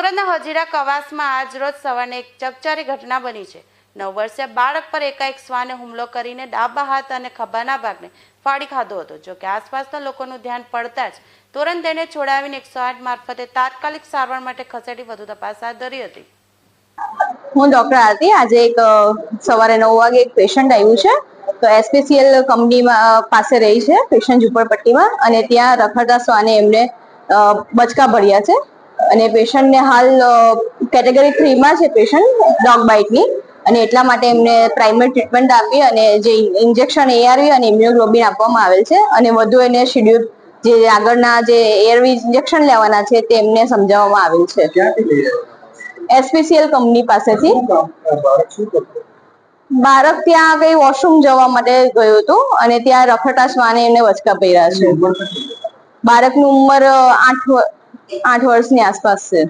હજીરા કવાસમાં આજ રોજ સવારને એક ચકચારી ઘટના બની છે. નવ વર્ષે બાળક પર એકાએક શ્વાને હુમલો કરીને ડાબા હાથ અને ખભાના ભાગને ફાડી ખાધો હતો. જો કે આસપાસના લોકોનું ધ્યાન પડતા જ તુરંત તેને છોડાવીને એકસો આઠ મારફતે તાત્કાલિક સારવાર માટે ખસેડી વધુ તપાસ હાથ ધરી હતી. હું ડોક્ટર આરતી. આજે એક સવારે નવ વાગે એક પેશન્ટ આવ્યું છે. તો એસપીસીએલ કંપનીમાં પાસે રહી છે, પેશન્ટ ઝુંપડપટ્ટીમાં. અને ત્યાં રખડતા શ્વાને એમને બચકા ભર્યા છે. અને પેશન્ટને હાલ કેટેગરી થ્રીમાં છે પેશન્ટ ડોગ બાઇટની અને એટલા માટે એમને પ્રાઇમરી ટ્રીટમેન્ટ આપી અને જે ઇન્જેક્શન એઆરવી અને ઇમ્યુનોગ્લોબિન આપવામાં આવેલ છે. અને વધુ એને શેડ્યુલ જે આગળના જે એઆરવી ઇન્જેક્શન લેવાના છે તે એમને સમજાવવામાં આવેલ છે. એસપીસીએલ કંપની પાસેથી. બાળક ત્યાં કઈ વોશરૂમ જવા માટે ગયું હતું અને ત્યાં રખડતા શ્વાને એમને વચકા પહેર્યા છે. બાળકની ઉંમર આઠ આઠ વર્ષની આસપાસ છે.